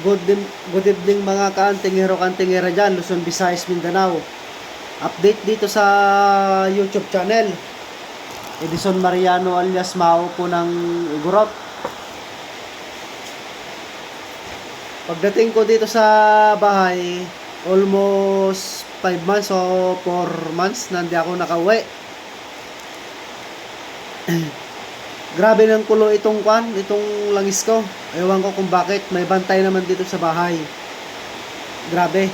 Good, good evening mga kaantingero kantingera dyan, Luzon, Visayas, Mindanao. Update dito sa YouTube channel. Edison Mariano alias Mao po ng Igorot. Pagdating ko dito sa bahay, almost 5 months o 4 months na hindi ako nakauwi. Grabe ng kulo itong kwan, itong langis ko. Ewan ko kung bakit. May bantay naman dito sa bahay. Grabe.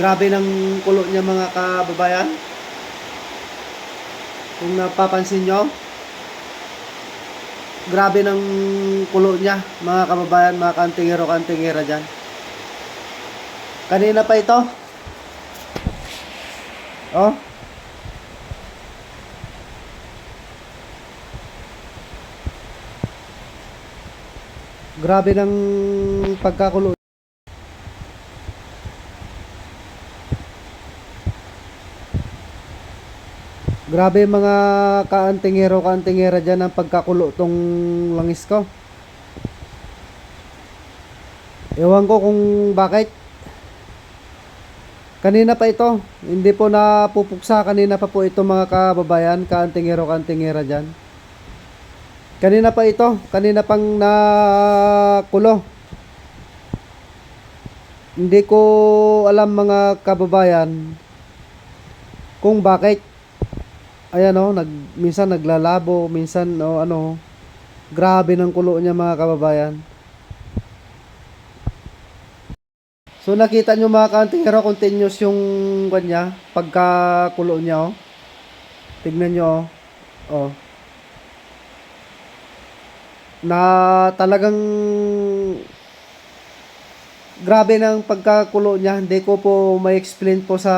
Grabe ng kulo niya mga kababayan. Kung napapansin nyo. Grabe ng kulo niya mga kababayan, mga kantingero, kantingera dyan. Kanina pa ito. Oh. Grabe ng pagkakulo. Grabe mga kaantingero kaantingera dyan ang pagkakulo tong langis ko. Ewan ko kung bakit. Kanina pa ito. Hindi po napupuksa. Kanina pa po ito mga kababayan. Kaantingero kaantingera dyan. Kanina pa ito, kanina pang nakulo. Hindi ko alam mga kababayan kung bakit. Ayan oh, nag minsan naglalabo, minsan oh, ano, grabe ng kulo niya mga kababayan. So nakita nyo mga kantingero continuous yung kanya pagkakulo niya oh. Tignan nyo oh. Oh na talagang grabe ng pagkakulo niya. Hindi ko po may explain po sa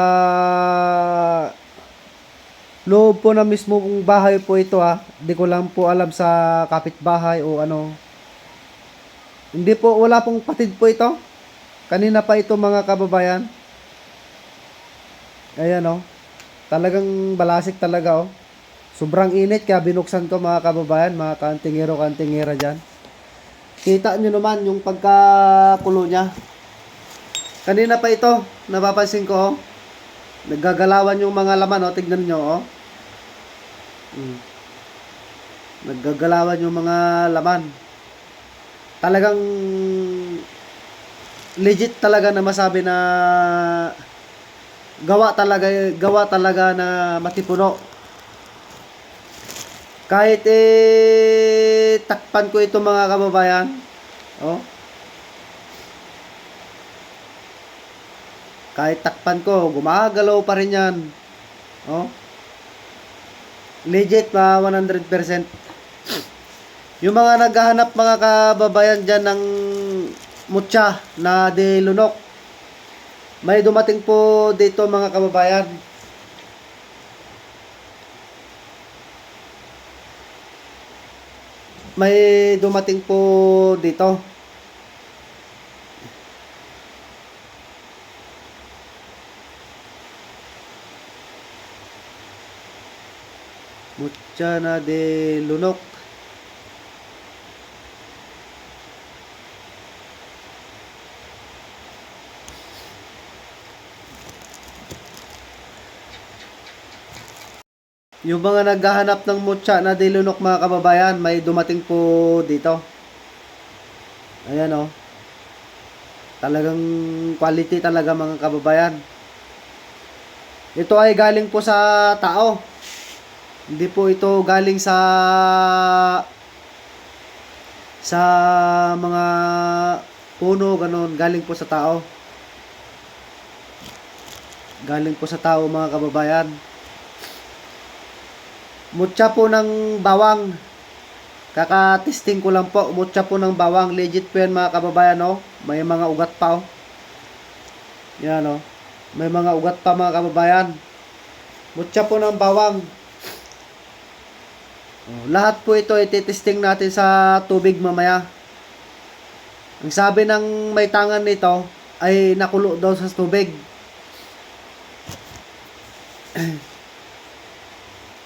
loob po na mismo kung bahay po ito ha. Hindi ko lang po alam sa kapitbahay o ano. Hindi po, wala pong patid po ito. Kanina pa ito mga kababayan. Ayan oh. Talagang balasik talaga oh. Sobrang init kaya binuksan ko mga kababayan, mga kantingero kantingera dyan. Kita nyo naman yung pagkakulo niya. Kanina pa ito, napapansin ko, oh. naggagalawan yung mga laman, oh. tignan nyo, oh. Hmm. Naggagalawan yung mga laman. Talagang legit talaga na masabi na gawa talaga gawa talaga na matipuno kahit eh takpan ko ito mga kababayan. Oh. Kahit takpan ko, gumagalaw pa rin 'yan. Oh. Legit pa 100%. Yung mga naghahanap mga kababayan diyan ng mutya na dilunok. May dumating po dito mga kababayan. May dumating po dito. Mucha na de lunok. Yung mga naghahanap ng mutya na dilunok mga kababayan, may dumating po dito. Ayan. Oh. Talagang quality talaga mga kababayan. Ito ay galing po sa tao. Hindi po ito galing sa sa mga puno, ganun. Galing po sa tao. Galing po sa tao mga kababayan. Mutya po ng bawang. Kaka-testing ko lang po. Mutya po ng bawang. Legit po yan mga kababayan, no? May mga ugat pa, oh. Yan, no? May mga ugat pa mga kababayan. Mutya po ng bawang. Oh, lahat po ito ititesting natin sa tubig mamaya. Ang sabi ng may tangan nito ay nakulo daw sa tubig.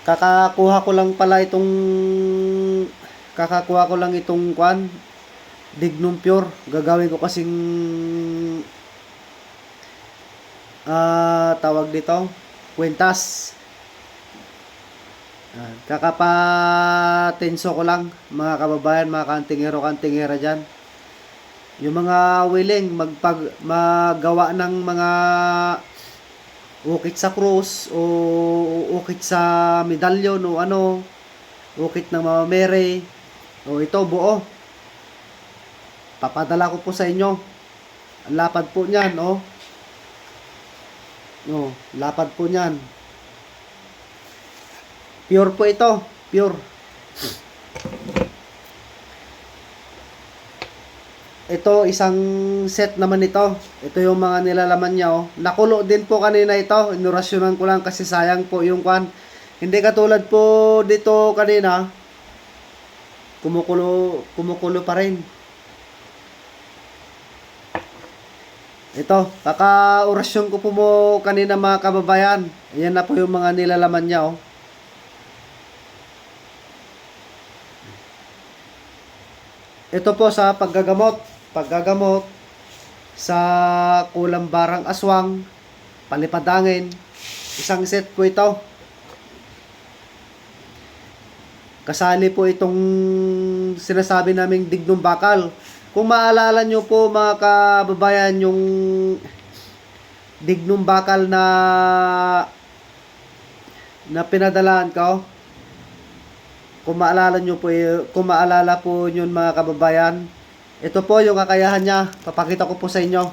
kakakuha ko lang pala itong kakakuha ko lang itong kwan Dignum Pure. Gagawin ko kasing ah tawag dito, kwentas. Yan. Kakapatenso ko lang, mga kababayan, mga kantingero, kantingera dyan. Yung mga willing magpag, magawa ng mga ukit sa krus o ukit sa medalyon o ano, ukit ng mga mere, o ito buo. Papadala ko po sa inyo. Ang lapad po niyan, oh. No, lapad po niyan. Pure po ito. Pure. Ito, isang set naman ito. Ito yung mga nilalaman niya, oh. Nakulo din po kanina ito. Inurasyonan ko lang kasi sayang po yung kwan. Hindi katulad po dito kanina. Kumukulo, kumukulo pa rin. Ito, kaka-orasyon ko po mo kanina mga kababayan. Ayan na po yung mga nilalaman niya, oh. Ito po sa paggagamot. Paggagamot sa kulang barang aswang, palipadangin. Isang set po ito. Kasali po itong sinasabi naming dignong bakal. Kung maalala nyo po mga kababayan yung dignong bakal na na pinadalaan ko. Kung maalala nyo po, y- kung maalala po yun mga kababayan, ito po yung kakayahan niya. Papakita ko po sa inyo.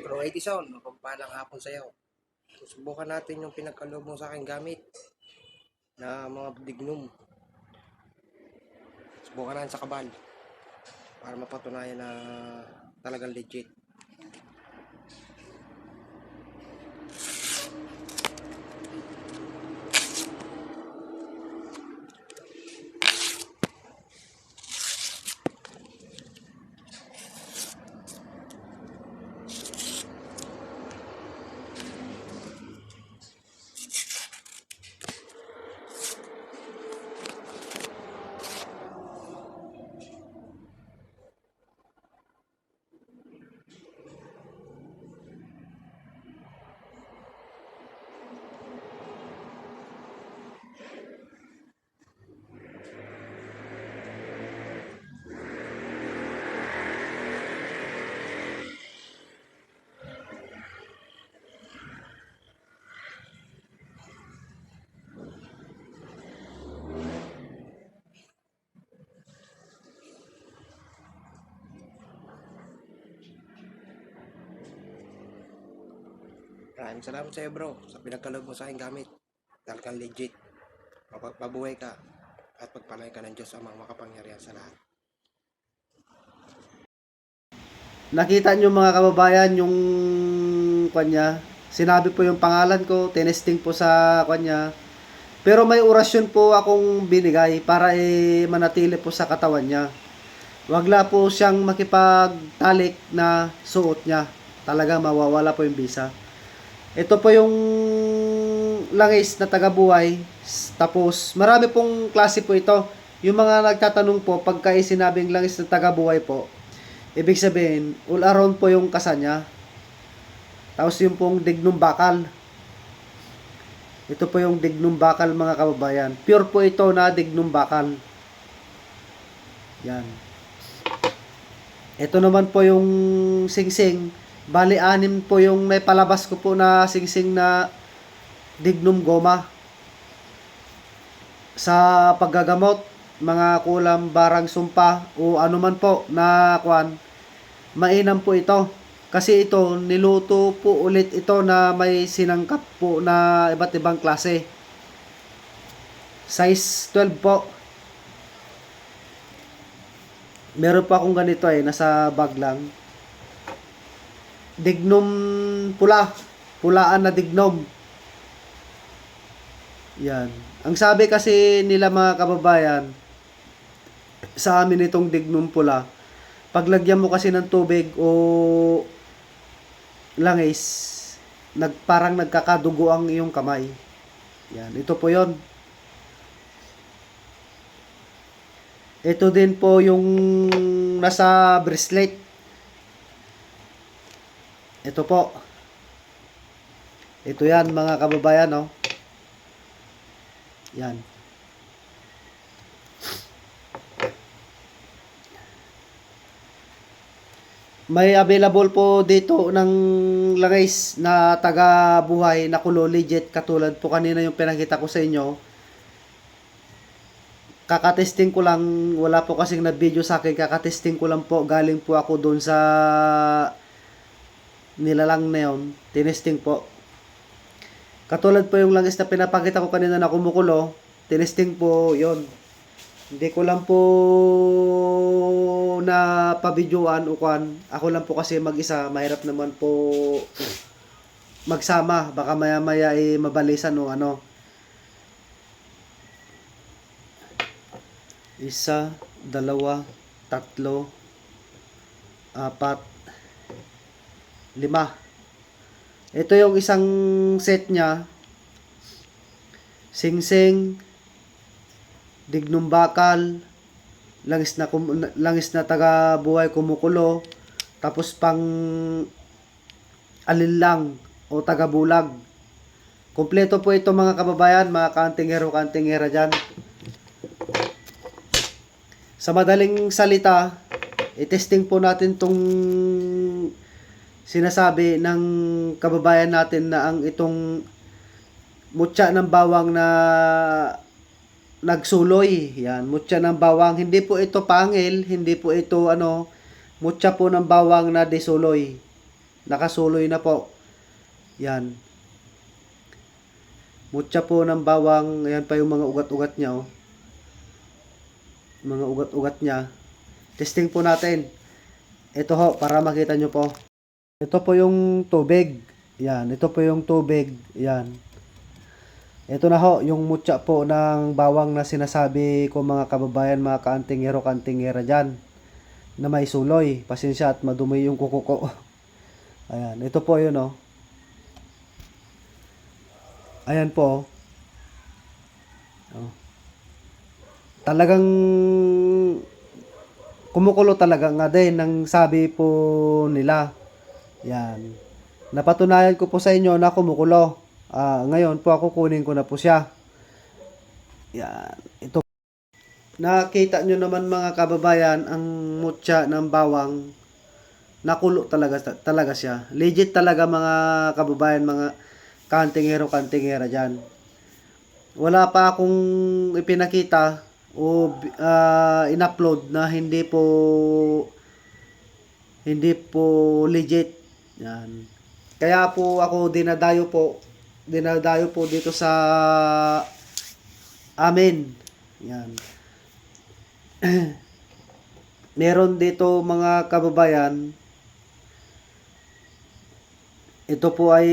Pro Edison, mapagpalang hapon sa iyo. Subukan natin yung pinagkaloob mo sa akin gamit na mga dignum. Subukan natin sa kabal para mapatunayan na talagang legit. Maraming salamat sa iyo bro sa pinagkaloob mo sa akin gamit. Talagang legit. Mapabuhay ka at pagpalay ka ng Diyos ang mga makapangyarihan sa lahat. Nakita nyo mga kababayan yung kanya. Sinabi po yung pangalan ko, tinesting po sa kanya. Pero may orasyon po akong binigay para eh, manatili po sa katawan niya. Wagla po siyang makipagtalik na suot niya. Talaga mawawala po yung bisa. Ito po yung langis na tagabuhay. Tapos marami pong klase po ito. Yung mga nagtatanong po pagka sinabing langis na tagabuhay po, Ibig sabihin, all around po yung kasa niya. Tapos yung pong dignum bakal. Ito po yung dignum bakal mga kababayan. Pure po ito na dignum bakal. Yan. Ito naman po yung singsing. Bali, anim po yung may palabas ko po na singsing na dignum goma. Sa paggagamot, mga kulam, barang sumpa, o anuman po na kwan, mainam po ito. Kasi ito, niluto po ulit ito na may sinangkap po na iba't ibang klase. Size 12 po. Meron pa akong ganito eh, nasa bag lang. Dignum pula. Pulaan na dignum. Yan. Ang sabi kasi nila mga kababayan, sa amin itong dignum pula, paglagyan mo kasi ng tubig o langis, nag, parang nagkakadugo ang iyong kamay. Yan, ito po yon. Ito din po yung nasa bracelet. Ito po. Ito yan mga kababayan, oh. Yan. May available po dito ng langis na taga buhay na kulo legit katulad po kanina yung pinakita ko sa inyo. Kakatesting ko lang, wala po kasing na video sa akin, kakatesting ko lang po, galing po ako doon sa nilalang na yun, tinesting po. Katulad po yung langis na pinapakita ko kanina na kumukulo, tinesting po yon Hindi ko lang po na pabidyoan o kwan. Ako lang po kasi mag-isa, mahirap naman po magsama. Baka maya-maya ay mabalisan o ano. Isa, dalawa, tatlo, apat, lima. Ito yung isang set niya. Sing-sing, dignum bakal, langis na langis na taga buhay kumukulo, tapos pang alinlang o taga bulag. Kompleto po ito mga kababayan, mga kantingero kantingera dyan. Sa madaling salita, i-testing po natin tong sinasabi ng kababayan natin na ang itong mutya ng bawang na nagsuloy. Yan, mutya ng bawang. Hindi po ito pangil, hindi po ito ano, mutya po ng bawang na disuloy. Nakasuloy na po. Yan. Mutya po ng bawang, ayan pa yung mga ugat-ugat niya oh. Mga ugat-ugat niya. Testing po natin. Ito ho, para makita nyo po. Ito po yung tubig. Yan, ito po yung tubig. Yan. Ito na ho, yung mutya po ng bawang na sinasabi ko mga kababayan, mga kaantingero, kantingera dyan. Na may suloy. Pasensya at madumi yung kuko ko. Ayan, ito po yun oh. Ayan po. Oh. Talagang kumukulo talaga nga din ng sabi po nila. Yan. Napatunayan ko po sa inyo na kumukulo. Ah, ngayon po ako kunin ko na po siya. Yan. Ito. Nakita nyo naman mga kababayan ang mutya ng bawang. Nakulo talaga talaga siya. Legit talaga mga kababayan, mga kantingero kantingera diyan. Wala pa akong ipinakita o ah, in-upload na hindi po hindi po legit. Yan. Kaya po ako dinadayo po dinadayo po dito sa amin. Yan. Meron dito mga kababayan ito po ay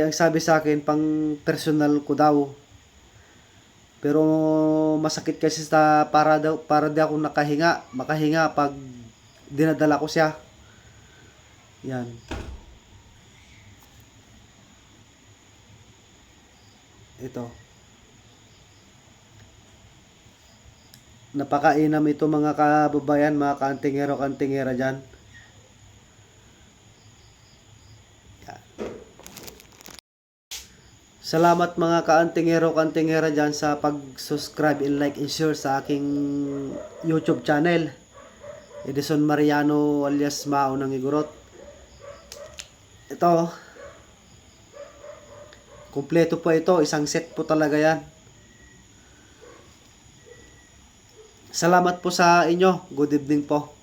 ang sabi sa akin pang personal ko daw. Pero masakit kasi sa para daw para di ako nakahinga, makahinga pag dinadala ko siya. Yan. Ito. Napakainam ito mga kababayan, mga kantingero, kantingera dyan. Salamat mga kaantingero kantingera dyan sa pag-subscribe and like and share sa aking YouTube channel. Edison Mariano alias Mao ng Igorot. Ito. Kompleto po ito. Isang set po talaga yan. Salamat po sa inyo. Good evening po.